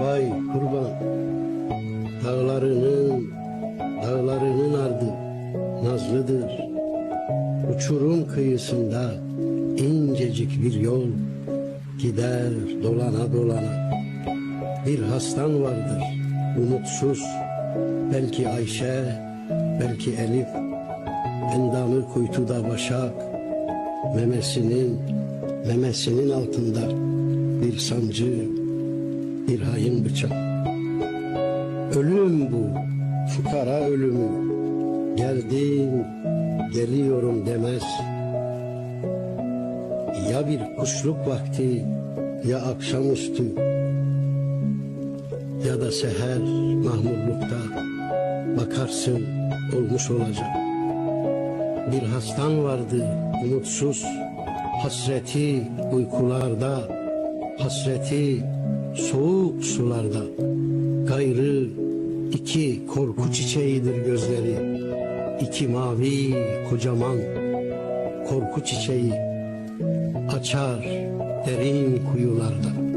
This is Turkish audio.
Vay kurban. Dağlarının Dağlarının ardı Nazlıdır. Uçurum kıyısında incecik bir yol Gider dolana dolana. Bir hastan vardır Umutsuz. Belki Ayşe Belki Elif. Endamı kuytuda başak Memesinin Memesinin altında bir sancı bir hain bıçak. Ölüm bu, fukara ölümü. Geldim, geliyorum demez. Ya bir kuşluk vakti, ya akşamüstü, ya da seher mahmurlukta bakarsın olmuş olacak. Bir hastan vardı umutsuz, hasreti uykularda, hasreti soğuk sularda. Gayrı iki korku çiçeğidir gözleri, iki mavi kocaman korku çiçeği açar derin kuyularda.